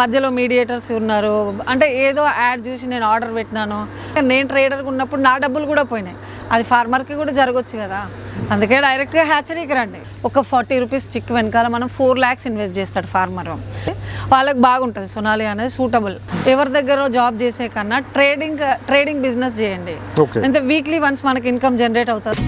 మధ్యలో మీడియేటర్స్ ఉన్నారు. అంటే ఏదో యాడ్ చూసి నేను ఆర్డర్ పెట్టినాను. నేను ట్రేడర్గా ఉన్నప్పుడు నా డబ్బులు కూడా పోయినాయి. అది ఫార్మర్కి కూడా జరగచ్చు కదా. అందుకే డైరెక్ట్గా హ్యాచరీకి రండి. ఒక ఫార్టీ రూపీస్ చిక్ వెనకాల మనం ఫోర్ ల్యాక్స్ ఇన్వెస్ట్ చేస్తాడు ఫార్మర్ వాళ్ళకి బాగుంటుంది. సొనాలి అనేది సూటబుల్ ఎవరి దగ్గర జాబ్ చేసే కన్నా ట్రేడింగ్ ట్రేడింగ్ బిజినెస్ చేయండి. అంటే వీక్లీ వన్స్ మనకి ఇన్కమ్ జనరేట్ అవుతుంది.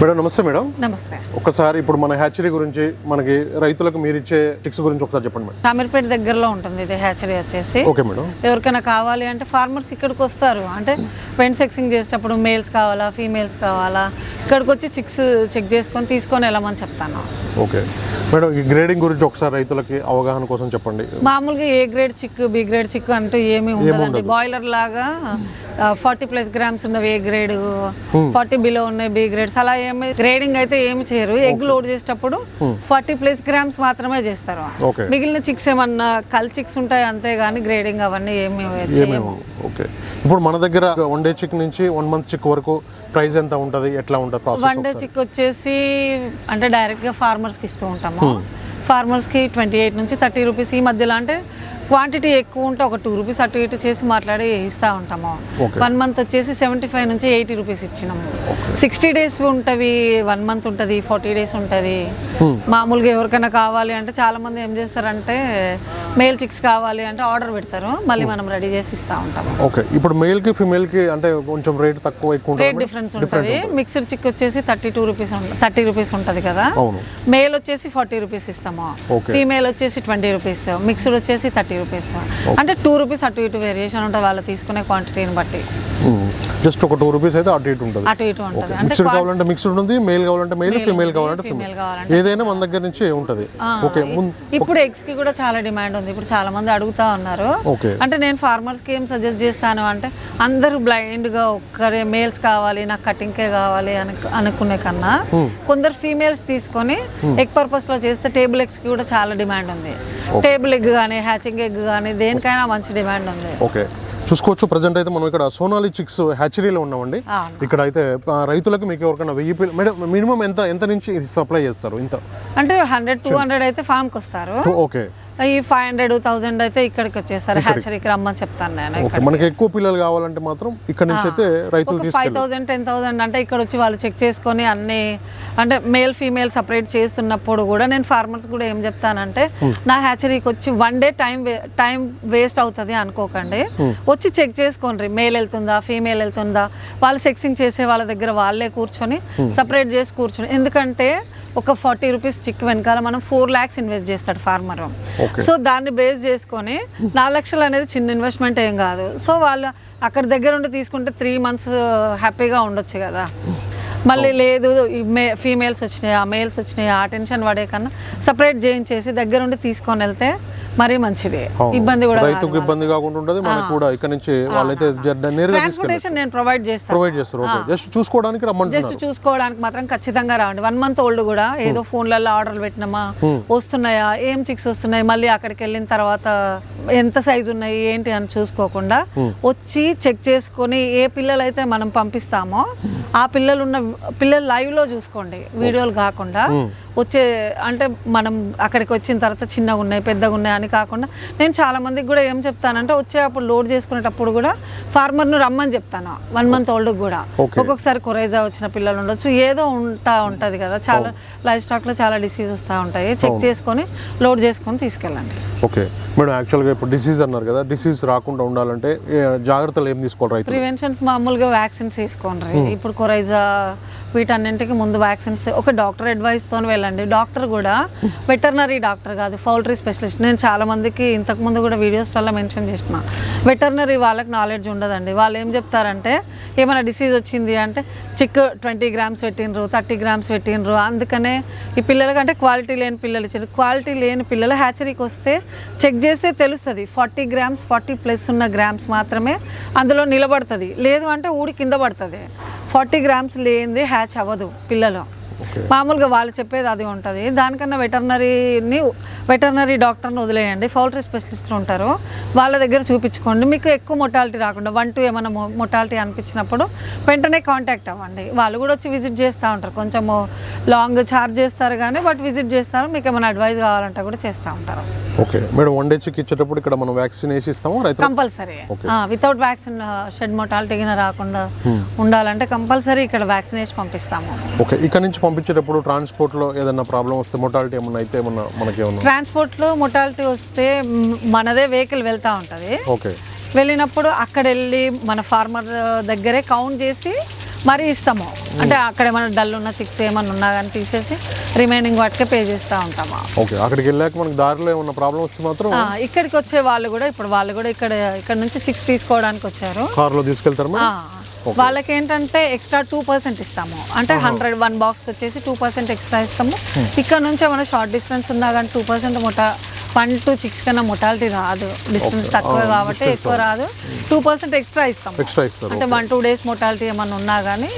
మేడం నమస్తే మేడం. నమస్తే. ఒకసారి ఇప్పుడు మన హ్యాచరీ గురించి మనకి రైతులకు మీరు ఇచ్చే టిక్స్ గురించి ఒకసారి చెప్పండి మేడం. షామీర్పేట దగ్గరలో ఉంటుంది ఇది హ్యాచరీ వచ్చేసి. Okay madam. ఎవరికైనా కావాలి అంటే ఫార్మర్స్ ఇక్కడికి వస్తారు. అంటే పెన్ సెక్సింగ్ చేసేటప్పుడు మేల్స్ కావాలా ఫీమేల్స్ కావాలా? ఇక్కడికి వచ్చి చిక్స్ చెక్ చేసుకొని తీసుకొని వెళ్ళమని చెప్తాను. ఓకే. మేడం ఈ గ్రేడింగ్ గురించి ఒకసారి రైతులకి అవగాహన కోసం చెప్పండి. మామూలుగా A grade chick B grade chick అంటూ ఏమీ ఉండదండి. బాయిలర్ లాగా ఫార్టీ ప్లస్ గ్రామ్స్ ఉన్నవి ఏ గ్రేడ్ ఫార్టీ బిలో ఉన్నాయి బి గ్రేడ్స్ అలా ఏమి గ్రేడింగ్ అయితే ఏమి చేయరు. ఎగ్ లోడ్ చేసేటప్పుడు ఫార్టీ ప్లస్ గ్రామ్స్ మాత్రమే చేస్తారు. మిగిలిన చిక్స్ ఏమన్నా కల్ చిక్స్ ఉంటాయి అంతే కానీ గ్రేడింగ్ అవన్నీ ఏమి ఓకే ఇప్పుడు మన దగ్గర వన్ డే చిక్ నుంచి వన్ మంత్ చిక్ వరకు ప్రైస్ ఎంత ఉంటుంది? ఎట్లా ఉంటుంది ప్రాసెస్ వన్ డే చిక్ వచ్చేసి అంటే డైరెక్ట్గా ఫార్మర్స్కి ఇస్తూ ఉంటాము. ఫార్మర్స్కి ట్వంటీ ఎయిట్ నుంచి థర్టీ రూపీస్ ఈ మధ్యలో అంటే క్వాంటిటీ ఎక్కువ ఉంటే ఒక టూ రూపీస్ అటు ఇటు చేసి మాట్లాడి ఇస్తూ ఉంటాము. వన్ మంత్ వచ్చేసి సెవెంటీ ఫైవ్ నుంచి ఎయిటీ రూపీస్ ఇచ్చినాము. సిక్స్టీ డేస్ ఉంటవి వన్ మంత్ ఉంటుంది ఫార్టీ డేస్ ఉంటుంది. మామూలుగా ఎవరికైనా కావాలి అంటే చాలా మంది ఏం చేస్తారంటే మేల్ చిక్స్ కావాలి అంటే ఆర్డర్ పెడతారు. మళ్ళీ మనం రెడీ చేసి ఇస్తూ ఉంటాము. ఓకే. ఇప్పుడు మేల్కి ఫిమేల్కి అంటే కొంచెం రేట్ తక్కువ ఎక్కువ రేట్ డిఫరెన్స్ ఉంటుంది. మిక్స్డ్ చిక్ వచ్చేసి thirty two rupees thirty rupees ఉంటుంది కదా. మేల్ వచ్చేసి ఫార్టీ రూపీస్ ఇస్తాము. ఫీమేల్ వచ్చేసి ట్వంటీ రూపీస్ మిక్స్డ్ వచ్చేసి థర్టీ రూపీస్ అంటే టూ రూపీస్ అటు ఇటు వేరియేషన్ ఉంటుంది వాళ్ళు తీసుకునే క్వాంటిటీని బట్టి. జస్ట్ ఒక టూ రూపీస్ అయితే అటు ఇటు ఉంటుంది. అటు ఇటు ఉంటుంది. అంటే మిక్స్డ్ కావాలంటే మిక్స్డ్ ఉంటుంది మేల్ కావాలంటే మేల్ ఫిమేల్ కావాలంటే ఫిమేల్ ఏదైనా మన దగ్గర నుంచి ఉంటుంది. ఓకే. ఇప్పుడు ఎగ్స్కి కూడా చాలా డిమాండ్ ఉంది. ఇప్పుడు చాలా మంది అడుగుతా ఉన్నారు. అంటే నేను ఫార్మర్స్కి ఏం సజెస్ట్ చేస్తాను అంటే అందరూ బ్లైండ్గా ఒక్కరే మేల్స్ కావాలి నాకు కటింగ్కే కావాలి అని అనుకునే కన్నా కొందరు ఫీమేల్స్ తీసుకొని ఎగ్ పర్పస్లో చేస్తే టేబుల్ ఎగ్స్కి కూడా చాలా డిమాండ్ ఉంది. టేబుల్ ఎగ్ కానీ హ్యాచింగ్ ఎగ్ కానీ దేనికైనా మంచి డిమాండ్ ఉంది. ఓకే. చూసుకోవచ్చు ప్రజెంట్ అయితే మనం ఇక్కడ సోనాలి చిక్స్ హ్యాచరీలో ఉన్నామండి. ఇక్కడ అయితే రైతులకు మీకు ఎవరికైనా వెయ్యి మేడం మినిమం ఎంత ఎంత నుంచి సప్లై చేస్తారు? ఇంత. అంటే హండ్రెడ్ టూ హండ్రెడ్ అయితే ఫామ్కి వస్తారు. ఓకే ఈ ఫైవ్ హండ్రెడ్ థౌసండ్ అయితే ఇక్కడికి వచ్చేస్తారు హ్యాచరీకి రమ్మని చెప్తాను నేను మనకి ఎక్కువ పిల్లలు కావాలంటే మాత్రం ఇక్కడ నుంచి అయితే రైతులు ఫైవ్ థౌసండ్ టెన్ థౌసండ్ అంటే ఇక్కడ వచ్చి వాళ్ళు చెక్ చేసుకొని అన్ని అంటే మేల్ ఫీమేల్ సపరేట్ చేస్తున్నప్పుడు కూడా నేను ఫార్మర్స్ కూడా ఏం చెప్తానంటే నా హ్యాచరీకి వచ్చి one day time time waste అవుతుంది అనుకోకండి. వచ్చి చెక్ చేసుకోండి. మేల్ వెళ్తుందా ఫీమేల్ వెళ్తుందా? వాళ్ళు సెక్సింగ్ చేసే వాళ్ళ దగ్గర వాళ్ళే కూర్చొని సపరేట్ చేసి కూర్చొని ఎందుకంటే ఒక ఫార్టీ రూపీస్ చిక్ వెనకాల మనం ఫోర్ ల్యాక్స్ ఇన్వెస్ట్ చేస్తాడు ఫార్మర్. సో దాన్ని బేస్ చేసుకొని నాలుగు లక్షలు అనేది చిన్న ఇన్వెస్ట్మెంట్ ఏం కాదు. సో వాళ్ళు అక్కడ దగ్గర ఉండి తీసుకుంటే త్రీ మంత్స్ హ్యాపీగా ఉండొచ్చు కదా. మళ్ళీ లేదు మే ఫీమేల్స్ వచ్చినాయి ఆ మేల్స్ వచ్చినాయి ఆ టెన్షన్ పడే కన్నా సపరేట్ చేయించేసి దగ్గర ఉండి తీసుకొని వెళ్తే మరీ మంచిది. ఇబ్బంది కూడా రైతుకు ఇబ్బంది కాకుండా ఉంటుంది మనకు కూడా ఇక్కడ నుంచి వాళ్ళైతే నేరుగా ట్రాన్స్పోర్టేషన్ నేను ప్రొవైడ్ చేస్తాను. ప్రొవైడ్ చేస్తారు. ఓకే జస్ట్ చూసుకోవడానికి రమ్మంటున్నారు. జస్ట్ చూసుకోవడానికి మాత్రం ఖచ్చితంగా రావండి. వన్ మంత్ ఓల్డ్ కూడా ఏదో ఫోన్లలో ఆర్డర్లు పెట్టినామా? వస్తున్నాయా? ఏం చిక్స్ వస్తున్నాయి? మళ్ళీ అక్కడికి వెళ్ళిన తర్వాత ఎంత సైజు ఉన్నాయి? ఏంటి అని చూసుకోకుండా వచ్చి చెక్ చేసుకొని ఏ పిల్లలు అయితే మనం పంపిస్తామో ఆ పిల్లలు ఉన్న పిల్లలు live లో చూసుకోండి. వీడియోలు కాకుండా వచ్చే అంటే మనం అక్కడికి వచ్చిన తర్వాత చిన్నగా ఉన్నాయి పెద్దగా ఉన్నాయి అని కాకుండా నేను చాలా మందికి కూడా ఏం చెప్తానంటే వచ్చే అప్పుడు లోడ్ చేసుకునేటప్పుడు కూడా ఫార్మర్ను రమ్మని చెప్తాను. వన్ మంత్ ఓల్డ్ కూడా. ఒక్కొక్కసారి కొరైజా వచ్చిన పిల్లలు ఉండొచ్చు. ఏదో ఉంటా ఉంటుంది కదా. చాలా లైఫ్ స్టాక్లో చాలా డిసీజ్ వస్తూ ఉంటాయి. చెక్ చేసుకొని లోడ్ చేసుకొని తీసుకెళ్ళండి. ఓకే మేడం యాక్చువల్గా ఇప్పుడు డిసీజ్ అన్నారు కదా. డిసీజ్ రాకుండా ఉండాలంటే జాగ్రత్తలు ఏం తీసుకోవాలి ప్రివెన్షన్స్ మామూలుగా వ్యాక్సిన్స్ తీసుకోండి ఇప్పుడు కొరైజా వీటన్నింటికి ముందు వ్యాక్సిన్స్ ఒక డాక్టర్ అడ్వైస్తో వెళ్ళండి. డాక్టర్ కూడా వెటర్నరీ డాక్టర్ కాదు పౌల్ట్రీ స్పెషలిస్ట్ నేను చాలామందికి ఇంతకుముందు ఇంతకు ముందు కూడా వీడియోస్ వల్ల మెన్షన్ చేసిన వెటర్నరీ వాళ్ళకి నాలెడ్జ్ ఉండదండి. వాళ్ళు ఏం చెప్తారంటే ఏమైనా డిసీజ్ వచ్చింది అంటే చిక్ ట్వంటీ గ్రామ్స్ పెట్టినరు థర్టీ గ్రామ్స్ పెట్టినరు అందుకనే ఈ పిల్లలకి అంటే క్వాలిటీ లేని పిల్లలు ఇచ్చారు. క్వాలిటీ లేని పిల్లలు హ్యాచరీకి వస్తే చెక్ చేస్తే తెలుస్తుంది. ఫార్టీ గ్రామ్స్ ఫార్టీ ప్లస్ ఉన్న గ్రామ్స్ మాత్రమే అందులో నిలబడుతుంది. లేదు అంటే ఊడి కింద పడుతుంది. ఫార్టీ గ్రామ్స్ లేనిది హ్యాచ్ అవ్వదు పిల్లలు. మామూలుగా వాళ్ళు చెప్పేది అది ఉంటుంది. దానికన్నా వెటర్నరీని వెటర్నరీ డాక్టర్ని వదిలేయండి. పౌల్ట్రీ స్పెషలిస్టులు ఉంటారు. వాళ్ళ దగ్గర చూపించుకోండి. మీకు ఎక్కువ మొటాలిటీ రాకుండా వన్ టూ ఏమైనా మొటాలిటీ అనిపించినప్పుడు వెంటనే కాంటాక్ట్ అవ్వండి. వాళ్ళు కూడా వచ్చి విజిట్ చేస్తూ ఉంటారు. కొంచెము లాంగ్ ఛార్జ్ చేస్తారు కానీ బట్ విజిట్ చేస్తారు. మీకు ఏమైనా అడ్వైస్ కావాలంటే కూడా చేస్తూ ఉంటారు. Okay. Madam one day chick ఇచ్చేటప్పుడు ఇక్కడ మనం వ్యాక్సిన్ వేసి ఇస్తాము రైతు compulsory. Without vaccine shed mortality రాకుండా ఉండాలంటే కంపల్సరీ ఇక్కడ వ్యాక్సినేషన్ పంపిస్తాము. ఓకే. ఇక్కడ నుంచి పంపించేటప్పుడు ట్రాన్స్పోర్ట్లో ఏదైనా ప్రాబ్లం వస్తే మొటాలిటీ ఏమన్నా అయితే ఏమన్నా మనకి ఏమన్నా ట్రాన్స్పోర్ట్లో మొటాలిటీ వస్తే మనదే వెహికల్ వెళ్తూ ఉంటుంది. ఓకే. వెళ్ళినప్పుడు అక్కడ వెళ్ళి మన ఫార్మర్ దగ్గరే కౌంట్ చేసి మరీ ఇస్తాము. అంటే అక్కడ ఏమైనా డల్ ఉన్న చిక్స్ ఏమైనా ఉన్నా కానీ తీసేసి రిమైనింగ్ వాటికే పే చేస్తూ ఉంటాము. ఓకే అక్కడికి వెళ్ళాక మనకి దారిలో ఏమన్నా ప్రాబ్లం వస్తే మాత్రం ఇక్కడికి వచ్చే వాళ్ళు కూడా ఇప్పుడు వాళ్ళు కూడా ఇక్కడ ఇక్కడ నుంచి చిక్స్ తీసుకోవడానికి వచ్చారు. కార్లో తీసుకెళ్తారు వాళ్ళకి ఏంటంటే ఎక్స్ట్రా టూ పర్సెంట్ ఇస్తాము. అంటే హండ్రెడ్ వన్ బాక్స్ వచ్చేసి టూ పర్సెంట్ ఎక్స్ట్రా ఇస్తాము. ఇక్కడ నుంచి ఏమైనా షార్ట్ డిస్టెన్స్ ఉన్నా కానీ టూ పర్సెంట్ మొటా వన్ టూ చిక్స్ కన్నా మొటాలిటీ రాదు. డిస్టెన్స్ తక్కువ కాబట్టి ఎక్కువ రాదు. టూ పర్సెంట్ ఎక్స్ట్రా ఇస్తాము. ఎక్స్ట్రా ఇస్తారు అంటే వన్ టూ డేస్ మొటాలిటీ ఏమన్నా ఉన్నా కానీ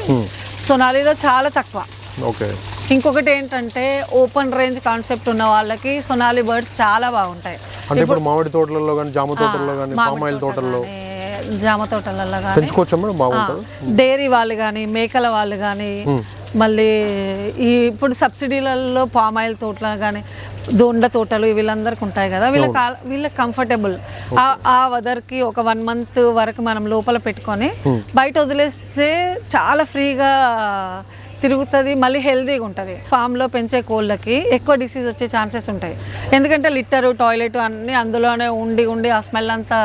సొనాలిలో చాలా తక్కువ. ఓకే ఇంకొకటి ఏంటంటే ఓపెన్ రేంజ్ కాన్సెప్ట్ ఉన్న వాళ్ళకి సొనాలి బర్డ్స్ చాలా బాగుంటాయి. అంటే ఇప్పుడు మామిడి తోటలలో కానీ జామ తోటల్లో కానీ పామాయిల్ తోటల్లో జామ తోటలలో కానీ బాగుంటుంది. డైరీ వాళ్ళు కానీ మేకల వాళ్ళు కానీ మళ్ళీ ఈ ఇప్పుడు సబ్సిడీలలో పామ్ ఆయిల్ తోటలు కానీ దొండ తోటలు వీళ్ళందరికీ ఉంటాయి కదా. వీళ్ళకి వీళ్ళకి కంఫర్టబుల్ ఆ వెదర్కి ఒక వన్ మంత్ వరకు మనం లోపల పెట్టుకొని బయట వదిలేస్తే చాలా ఫ్రీగా తిరుగుతుంది మళ్ళీ హెల్తీగా ఉంటుంది. ఫామ్లో పెంచే కోళ్ళకి ఎక్కువ డిసీజ్ వచ్చే ఛాన్సెస్ ఉంటాయి. ఎందుకంటే లిట్టరు టాయిలెట్ అన్నీ అందులోనే ఉండి ఉండి ఆ స్మెల్ అంతా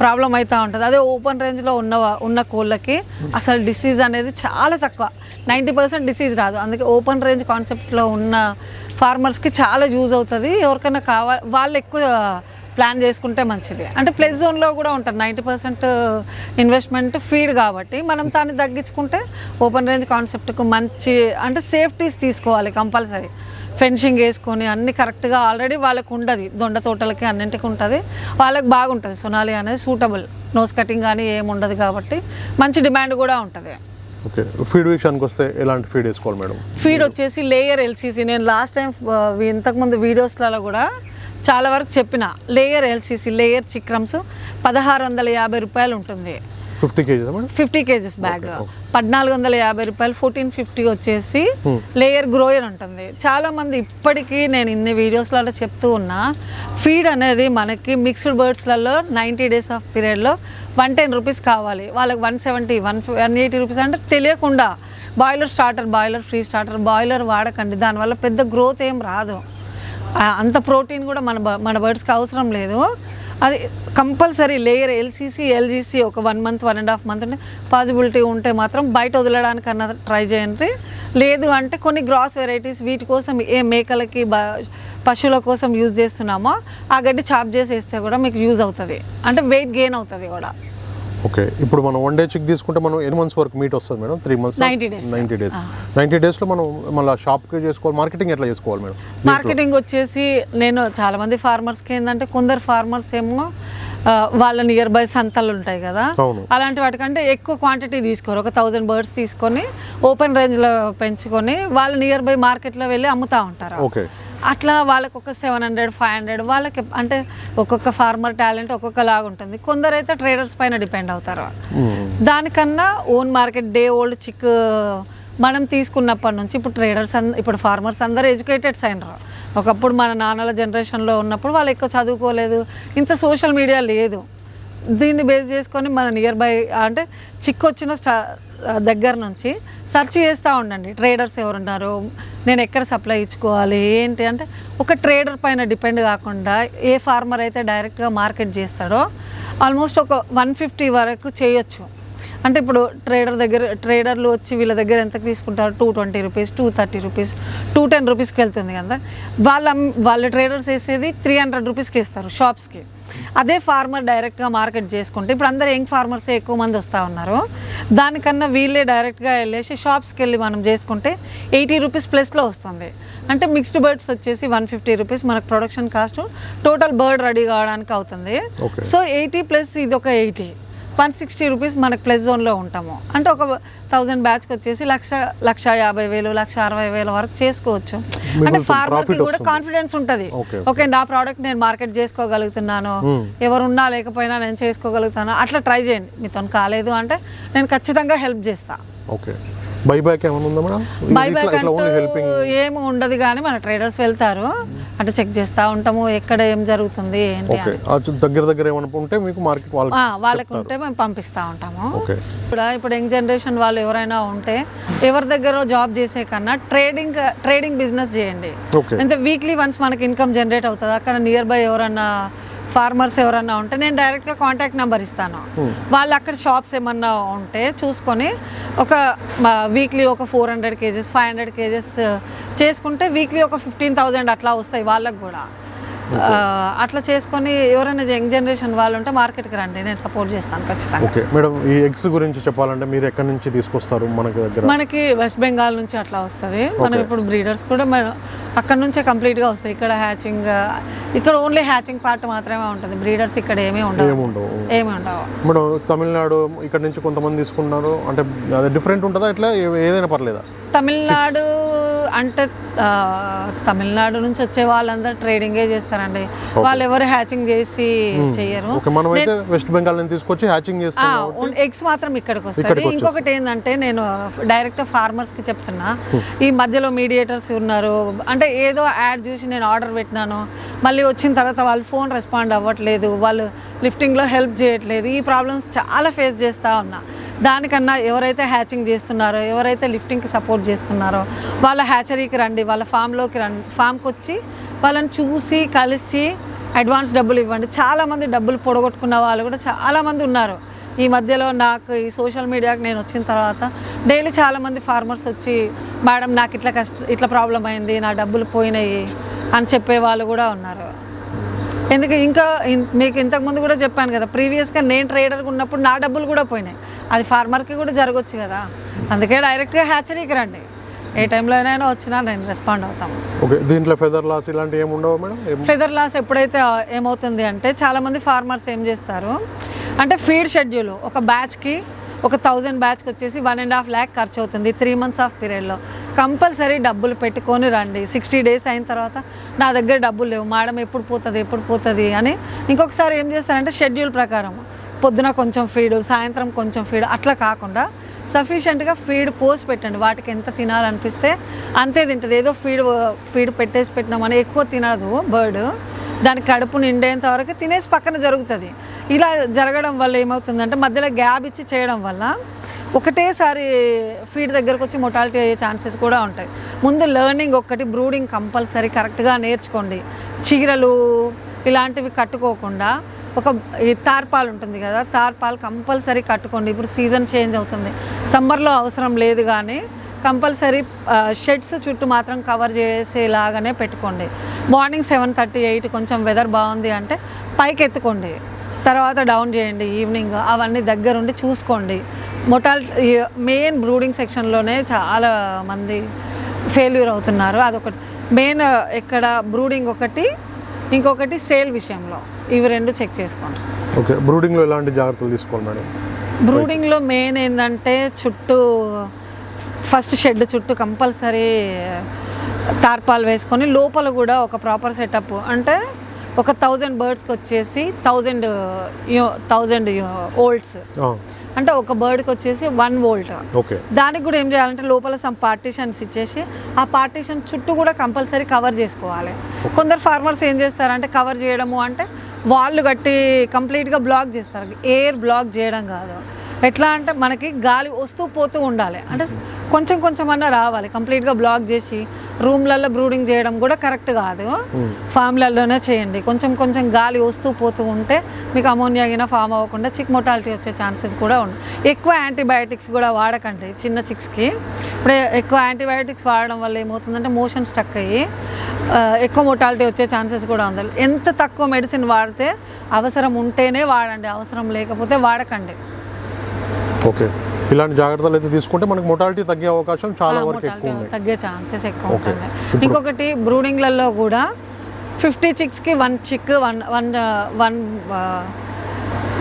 ప్రాబ్లం అవుతూ ఉంటుంది. అదే ఓపెన్ రేంజ్లో ఉన్న ఉన్న కోళ్ళకి అసలు డిసీజ్ అనేది చాలా తక్కువ. నైంటీ పర్సెంట్ డిసీజ్ రాదు. అందుకే ఓపెన్ రేంజ్ కాన్సెప్ట్లో ఉన్న ఫార్మర్స్కి చాలా యూజ్ అవుతుంది. ఎవరికైనా కావాలి వాళ్ళు ఎక్కువ ప్లాన్ చేసుకుంటే మంచిది. అంటే ప్లస్ జోన్లో కూడా ఉంటుంది. నైంటీ పర్సెంట్ ఇన్వెస్ట్మెంట్ ఫీడ్ కాబట్టి మనం దాన్ని తగ్గించుకుంటే ఓపెన్ రేంజ్ కాన్సెప్ట్కు మంచి అంటే సేఫ్టీస్ తీసుకోవాలి కంపల్సరీ ఫెన్సింగ్ వేసుకొని అన్ని కరెక్ట్గా ఆల్రెడీ వాళ్ళకు ఉండదు. దొండ తోటలకి అన్నింటికి ఉంటుంది. వాళ్ళకి బాగుంటుంది. సొనాలి అనేది సూటబుల్ నోస్ కటింగ్ కానీ ఏమి ఉండదు కాబట్టి మంచి డిమాండ్ కూడా ఉంటుంది. ఓకే. ఫీడ్ విషయానికి వస్తే ఎలాంటి ఫీడ్ వేసుకోవాలి మేడం? ఫీడ్ వచ్చేసి లేయర్ ఎల్సీసీ. నేను లాస్ట్ టైం uh, ఇంతకుముందు వీడియోస్లలో కూడా చాలా వరకు చెప్పిన. లేయర్ ఎల్సీసీ లేయర్ చిక్రమ్స్ పదహారు వందల యాభై రూపాయలు ఉంటుంది. Fifty kgs fifty kgs bag. పద్నాలుగు వందల యాభై రూపాయలు ఫోర్టీన్ ఫిఫ్టీ వచ్చేసి లేయర్ గ్రోయర్ ఉంటుంది. చాలా మంది ఇప్పటికీ నేను ఇన్ని వీడియోస్లలో చెప్తూ ఉన్నా ఫీడ్ అనేది మనకి మిక్స్డ్ బర్డ్స్లలో నైంటీ డేస్ ఆఫ్ పీరియడ్లో వన్ టెన్ రూపీస్ కావాలి. వాళ్ళకి one seventy one one eighty rupees అంటే తెలియకుండా boiler starter boiler free starter boiler వాడకండి. దానివల్ల పెద్ద గ్రోత్ ఏం రాదు. అంత ప్రోటీన్ కూడా మన బ- మన బర్డ్స్కి అవసరం లేదు. అది కంపల్సరీ లేయర్ ఎల్సీసీ ఎల్జీసీ ఒక one month one and half month possibility ఉంటే మాత్రం బయట వదలడానికి అన్న ట్రై చేయండి. లేదు అంటే కొన్ని గ్రాస్ వెరైటీస్ వీటి కోసం ఏ మేకలకి బ పశువుల కోసం యూజ్ చేస్తున్నామో ఆ గడ్డి చాప్ చేసి వేస్తే కూడా మీకు యూజ్ అవుతుంది. అంటే వెయిట్ గెయిన్ అవుతుంది కూడా. ఓకే. ఇప్పుడు మనం వన్ డే చెక్ తీసుకుంటే మనం ఎన్ని మంత్స్ వరకు మీట్ వస్తుంది madam? Three months 90 days. Ninety days ninety డేస్లో మనం మళ్ళీ షాప్కి చేసుకోవాలి మార్కెటింగ్ ఎట్లా చేసుకోవాలి మేడం? మార్కెటింగ్ వచ్చేసి నేను చాలా మంది ఫార్మర్స్కి ఏంటంటే కొందరు ఫార్మర్స్ ఏమో వాళ్ళ నియర్ బై సంతలు ఉంటాయి కదా. అలాంటి వాటికంటే ఎక్కువ క్వాంటిటీ తీసుకోరు. ఒక థౌజండ్ బర్డ్స్ తీసుకొని ఓపెన్ రేంజ్లో పెంచుకొని వాళ్ళు నియర్ బై మార్కెట్లో వెళ్ళి అమ్ముతూ ఉంటారు. ఓకే. అట్లా వాళ్ళకి ఒక సెవెన్ హండ్రెడ్ ఫైవ్ హండ్రెడ్ వాళ్ళకి అంటే ఒక్కొక్క ఫార్మర్ టాలెంట్ ఒక్కొక్క లాగా ఉంటుంది. కొందరు అయితే ట్రేడర్స్ పైన డిపెండ్ అవుతారు. దానికన్నా own market day old chick మనం తీసుకున్నప్పటి నుంచి ఇప్పుడు ట్రేడర్స్ అంద ఇప్పుడు ఫార్మర్స్ అందరూ ఎడ్యుకేటెడ్స్ అయినారు ఒకప్పుడు మన నాన్నల జనరేషన్లో ఉన్నప్పుడు వాళ్ళు ఎక్కువ చదువుకోలేదు. ఇంత సోషల్ మీడియా లేదు. దీన్ని బేస్ చేసుకొని మన నియర్ బై అంటే చిక్కు వచ్చిన స్టా దగ్గర నుంచి సెర్చ్ చేస్తూ ఉండండి. ట్రేడర్స్ ఎవరున్నారు? నేను ఎక్కడ సప్లై ఇచ్చుకోవాలి? ఏంటి అంటే ఒక ట్రేడర్ పైన డిపెండ్ కాకుండా ఏ ఫార్మర్ అయితే డైరెక్ట్గా మార్కెట్ చేస్తాడో ఆల్మోస్ట్ ఒక వన్ ఫిఫ్టీ వరకు చేయొచ్చు. అంటే ఇప్పుడు ట్రేడర్ దగ్గర ట్రేడర్లు వచ్చి వీళ్ళ దగ్గర ఎంతకు తీసుకుంటారు? Two twenty rupees two thirty rupees two ten రూపీస్కి వెళ్తుంది కదా. వాళ్ళ వాళ్ళ ట్రేడర్స్ వేసేది త్రీ హండ్రెడ్ రూపీస్కి ఇస్తారు షాప్స్కి అదే ఫార్మర్ డైరెక్ట్గా మార్కెట్ చేసుకుంటే ఇప్పుడు అందరు యంగ్ ఫార్మర్స్ ఎక్కువ మంది వస్తూ ఉన్నారు. దానికన్నా వీళ్ళే డైరెక్ట్గా వెళ్ళేసి షాప్స్కి వెళ్ళి మనం చేసుకుంటే ఎయిటీ రూపీస్ ప్లస్లో వస్తుంది. అంటే మిక్స్డ్ బర్డ్స్ వచ్చేసి వన్ ఫిఫ్టీ రూపీస్ మనకు production cost total bird ready కావడానికి అవుతుంది. సో ఎయిటీ ప్లస్ ఇది ఒక ఎయిటీ వన్ సిక్స్టీ రూపీస్ మనకు ప్లస్ జోన్లో ఉంటాము. అంటే ఒక థౌజండ్ బ్యాచ్కి వచ్చేసి లక్ష లక్ష యాభై వేలు లక్ష అరవై వేల వరకు చేసుకోవచ్చు. అంటే ఫార్మర్కి కూడా. కాన్ఫిడెన్స్ ఉంటుంది. ఓకే నా ప్రోడక్ట్ నేను మార్కెట్ చేసుకోగలుగుతున్నాను. ఎవరున్నా లేకపోయినా నేను చేసుకోగలుగుతాను. అట్లా ట్రై చేయండి. మీతో కాలేదు అంటే నేను ఖచ్చితంగా హెల్ప్ చేస్తా. ఓకే బై బ్యాక్ ఏమైనా ఉందా మేడం? ఇది బై ఇట్లా బ్యాక్ ఇట్లా ఓన్లీ అంటూ హెల్పింగ్ ఏమి ఉండదు కానీ మన ట్రేడర్స్ వెళ్తారు. అంటే చెక్ చేస్తూ ఉంటాము ఎక్కడ ఏం జరుగుతుంది ఏంటి దగ్గర దగ్గర ఏమైనా ఉంటే మీకు మార్కెట్ వాళ్ళకి ఆ, వాళ్ళకి ఉంటే మేము పంపిస్తూ ఉంటాము. ఇప్పుడు ఇప్పుడు యంగ్ జనరేషన్ వాళ్ళు ఎవరైనా ఉంటే ఎవరి దగ్గర జాబ్ చేసే కన్నా ట్రేడింగ్ ట్రేడింగ్ బిజినెస్ చేయండి. అంటే వీక్లీ వన్స్ మనకి ఇన్కమ్ జనరేట్ అవుతుంది. అక్కడ నియర్ బై ఎవరన్నా ఫార్మర్స్ ఎవరన్నా ఉంటే నేను డైరెక్ట్గా కాంటాక్ట్ నెంబర్ ఇస్తాను. వాళ్ళు అక్కడ షాప్స్ ఏమన్నా ఉంటే చూసుకొని ఒక వీక్లీ ఒక four hundred cages five hundred cages చేసుకుంటే వీక్లీ ఒక ఫిఫ్టీన్ థౌజండ్ అట్లా వస్తాయి వాళ్ళకి కూడా. అట్లా చేసుకొని ఎవరైనా యంగ్ జనరేషన్ వాళ్ళు ఉంటే మార్కెట్కి రండి నేను సపోర్ట్ చేస్తాను ఖచ్చితంగా. ఓకే. మేడం ఈ ఎగ్స్ గురించి చెప్పాలంటే మీరు ఎక్కడి నుంచి తీసుకొస్తారు మనకి దగ్గర? మనకి వెస్ట్ బెంగాల్ నుంచి అట్లా వస్తుంది. మనం ఇప్పుడు బ్రీడర్స్ కూడా అక్కడ నుంచే కంప్లీట్గా వస్తాయి. ఇక్కడ హ్యాచింగ్ ఇక్కడ ఓన్లీ హ్యాచింగ్ పార్ట్ మాత్రమే ఉంటుంది. బ్రీడర్స్ ఇక్కడ ఏమీ ఉండవు. ఏమీ ఉండవు. మేడం తమిళనాడు ఇక్కడ నుంచి కొంతమంది తీసుకున్నారు అంటే అదే డిఫరెంట్ ఉంటుందా? ఇట్లా ఏదైనా పర్లేదా? తమిళనాడు అంటే తమిళనాడు నుంచి వచ్చే వాళ్ళందరూ ట్రేడింగే చేస్తారండి. వాళ్ళు ఎవరు హ్యాచింగ్ చేసి మనం అయితే వెస్ట్ బెంగాల్ నుంచి తీసుకొచ్చి హ్యాచింగ్ చేస్తాం ఎగ్స్ మాత్రం ఇక్కడికి వస్తాయి ఇంకొకటి ఏంటంటే నేను డైరెక్ట్ ఫార్మర్స్కి చెప్తున్నా. ఈ మధ్యలో మీడియేటర్స్ ఉన్నారు. అంటే ఏదో యాడ్ చూసి నేను ఆర్డర్ పెట్టినాను. మళ్ళీ వచ్చిన తర్వాత వాళ్ళు ఫోన్ రెస్పాండ్ అవ్వట్లేదు. వాళ్ళు లిఫ్టింగ్లో హెల్ప్ చేయట్లేదు. ఈ ప్రాబ్లమ్స్ చాలా ఫేస్ చేస్తూ ఉన్నా. దానికన్నా ఎవరైతే హ్యాచింగ్ చేస్తున్నారో ఎవరైతే లిఫ్టింగ్కి సపోర్ట్ చేస్తున్నారో వాళ్ళ హ్యాచరీకి రండి వాళ్ళ ఫామ్లోకి రండి ఫామ్కి వచ్చి వాళ్ళని చూసి కలిసి అడ్వాన్స్ డబ్బులు ఇవ్వండి. చాలామంది డబ్బులు పొడగొట్టుకున్న వాళ్ళు కూడా చాలామంది ఉన్నారు. ఈ మధ్యలో నాకు ఈ సోషల్ మీడియాకి నేను వచ్చిన తర్వాత డైలీ చాలామంది ఫార్మర్స్ వచ్చి మేడం నాకు ఇట్లా కష్ట ఇట్లా ప్రాబ్లం అయింది నా డబ్బులు పోయినాయి అని చెప్పే వాళ్ళు కూడా ఉన్నారు. ఎందుకు? ఇంకా మీకు ఇంతకుముందు కూడా చెప్పాను కదా ప్రీవియస్గా నేను ట్రేడర్గా ఉన్నప్పుడు నా డబ్బులు కూడా పోయినాయి. అది ఫార్మర్కి కూడా జరగచ్చు కదా. అందుకే డైరెక్ట్గా హ్యాచరీకి రండి ఏ టైంలో అయినా వచ్చినా నేను రెస్పాండ్ అవుతాము ఓకే దీంట్లో ఫెదర్ లాస్ ఇలాంటివి ఏమి ఉండవు మేడం? ఫెదర్ లాస్ ఎప్పుడైతే ఏమవుతుంది అంటే చాలామంది ఫార్మర్స్ ఏం చేస్తారు? అంటే ఫీడ్ షెడ్యూల్ ఒక బ్యాచ్కి ఒక థౌజండ్ బ్యాచ్కి వచ్చేసి వన్ అండ్ హాఫ్ ల్యాక్ ఖర్చు అవుతుంది త్రీ మంత్స్ ఆఫ్ పీరియడ్లో. కంపల్సరీ డబ్బులు పెట్టుకొని రండి. సిక్స్టీ డేస్ అయిన తర్వాత నా దగ్గర డబ్బులు లేవు. మేడం ఎప్పుడు పోతుంది ఎప్పుడు పోతుంది అని ఇంకొకసారి ఏం చేస్తారంటే షెడ్యూల్ ప్రకారం పొద్దున కొంచెం ఫీడ్ సాయంత్రం కొంచెం ఫీడ్ అట్లా కాకుండా సఫిషియెంట్గా ఫీడ్ పోసి పెట్టండి. వాటికి ఎంత తినాలనిపిస్తే అంతే తింటుంది. ఏదో ఫీడ్ ఫీడ్ పెట్టేసి పెట్టినామని ఎక్కువ తినదు బర్డ్ దాని కడుపు నిండేంత వరకు తినేసి పక్కన జరుగుతుంది. ఇలా జరగడం వల్ల ఏమవుతుందంటే మధ్యలో గ్యాప్ ఇచ్చి చేయడం వల్ల ఒకటేసారి ఫీడ్ దగ్గరకు వచ్చి మొటాలిటీ అయ్యే ఛాన్సెస్ కూడా ఉంటాయి. ముందు లెర్నింగ్ ఒక్కటి బ్రూడింగ్ కంపల్సరీ కరెక్ట్గా నేర్చుకోండి. చీరలు ఇలాంటివి కట్టుకోకుండా ఒక ఈ తార్పాల్ ఉంటుంది కదా తార్పాల్ కంపల్సరీ కట్టుకోండి. ఇప్పుడు సీజన్ చేంజ్ అవుతుంది. సమ్మర్లో అవసరం లేదు కానీ కంపల్సరీ షెడ్స్ చుట్టూ మాత్రం కవర్ చేసేలాగానే పెట్టుకోండి. మార్నింగ్ సెవెన్ థర్టీ ఎయిట్ కొంచెం వెదర్ బాగుంది అంటే పైకి ఎత్తుకోండి. తర్వాత డౌన్ చేయండి ఈవినింగ్ అవన్నీ దగ్గరుండి చూసుకోండి. మొటాల్ మెయిన్ బ్రూడింగ్ సెక్షన్లోనే చాలా మంది ఫెయిల్యూర్ అవుతున్నారు. అదొకటి. మెయిన్ ఇక్కడ బ్రూడింగ్ ఒకటి ఇంకొకటి సేల్ విషయంలో. ఇవి రెండు చెక్ చేసుకోండి. ఓకే బ్రూడింగ్లో ఎలాంటి జాగ్రత్తలు తీసుకోవాలి మేడం? బ్రూడింగ్లో మెయిన్ ఏంటంటే చుట్టూ ఫస్ట్ షెడ్ చుట్టూ కంపల్సరీ తార్పాలు వేసుకొని లోపల కూడా ఒక ప్రాపర్ సెటప్ అంటే ఒక థౌజండ్ బర్డ్స్కి వచ్చేసి థౌజండ్ థౌజండ్ ఓల్డ్స్. అంటే ఒక బర్డ్కి వచ్చేసి వన్ వోల్ట్. ఓకే. దానికి కూడా ఏం చేయాలంటే లోపల సమ్ పార్టీషన్స్ ఇచ్చేసి ఆ పార్టీషన్ చుట్టూ కూడా కంపల్సరీ కవర్ చేసుకోవాలి. కొందరు ఫార్మర్స్ ఏం చేస్తారంటే కవర్ చేయడము అంటే వాళ్ళు కట్టి కంప్లీట్గా బ్లాక్ చేస్తారు. ఎయిర్ బ్లాక్ చేయడం కాదు. ఎట్లా అంటే మనకి గాలి వస్తూ పోతూ ఉండాలి. అంటే కొంచెం కొంచెం అన్నా రావాలి. కంప్లీట్గా బ్లాక్ చేసి రూమ్లలో బ్రూడింగ్ చేయడం కూడా కరెక్ట్ కాదు. ఫామ్లలోనే చేయండి. కొంచెం కొంచెం గాలి వస్తూ పోతూ ఉంటే మీకు అమోనియా గిన ఫామ్ అవ్వకుండా చిక్ మొటాలిటీ వచ్చే ఛాన్సెస్ కూడా ఉన్నాయి ఎక్కువ యాంటీబయాటిక్స్ కూడా వాడకండి చిన్న చిక్స్కి. ఇప్పుడు ఎక్కువ యాంటీబయాటిక్స్ వాడడం వల్ల ఏమవుతుందంటే మోషన్ స్టక్ అయ్యి ఎక్కువ మొటాలిటీ వచ్చే ఛాన్సెస్ కూడా ఉంది. ఎంత తక్కువ మెడిసిన్ వాడితే అవసరం ఉంటేనే వాడండి అవసరం లేకపోతే వాడకండి. ఓకే. ఇలాంటి జాగ్రత్తలు అయితే తీసుకుంటే మనకి మొటాలిటీ తగ్గే అవకాశం చాలా వరకు ఎక్కువ ఉన్నాయి. తగ్గే ఛాన్సెస్ ఎక్కువ. ఉంటుంది ఇంకొకటి బ్రూడింగ్లలో కూడా fifty చిక్స్కి one chick one one one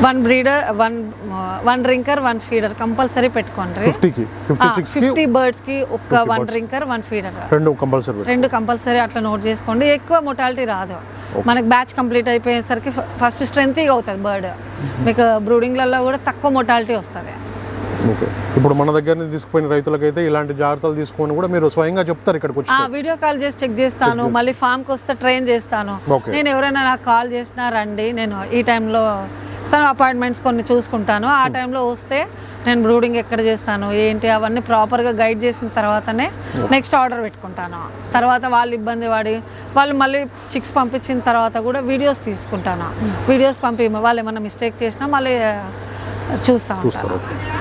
one breeder one one drinker one feeder compulsory పెట్టుకోండి. ఫిఫ్టీ బర్డ్స్కి ఒక్క వన్ డ్రింకర్ వన్ ఫీడర్ రెండు కంపల్సరీ రెండు కంపల్సరీ అట్లా నోట్ చేసుకోండి. ఎక్కువ మొటాలిటీ రాదు. మనకి బ్యాచ్ కంప్లీట్ అయిపోయేసరికి ఫస్ట్ స్ట్రెంత్ అవుతుంది బర్డ్ మీకు బ్రూడింగ్లలో కూడా తక్కువ మొటాలిటీ వస్తుంది. ఓకే. ఇప్పుడు మన దగ్గర నుంచి తీసుకుపోయిన రైతులకైతే ఇలాంటి జాగ్రత్తలు తీసుకొని కూడా మీరు స్వయంగా చెప్తారు ఇక్కడికి వచ్చి. వీడియో కాల్ చేసి చెక్ చేస్తాను. మళ్ళీ ఫామ్కి వస్తే ట్రైన్ చేస్తాను. నేను ఎవరైనా నాకు కాల్ చేసినా రండి. నేను ఈ టైంలో సమ్ అపాయింట్మెంట్స్ కొన్ని చూసుకుంటాను. ఆ టైంలో వస్తే నేను బ్రూడింగ్ ఎక్కడ చేస్తాను? ఏంటి? అవన్నీ ప్రాపర్గా గైడ్ చేసిన తర్వాతనే నెక్స్ట్ ఆర్డర్ పెట్టుకుంటాను. తర్వాత వాళ్ళు ఇబ్బంది పడి వాళ్ళు మళ్ళీ చిక్స్ పంపించిన తర్వాత కూడా వీడియోస్ తీసుకుంటాను. వీడియోస్ పంపి వాళ్ళు ఏమైనా మిస్టేక్ చేసినా మళ్ళీ చూస్తా ఉంటాను చూస్తారు. ఓకే.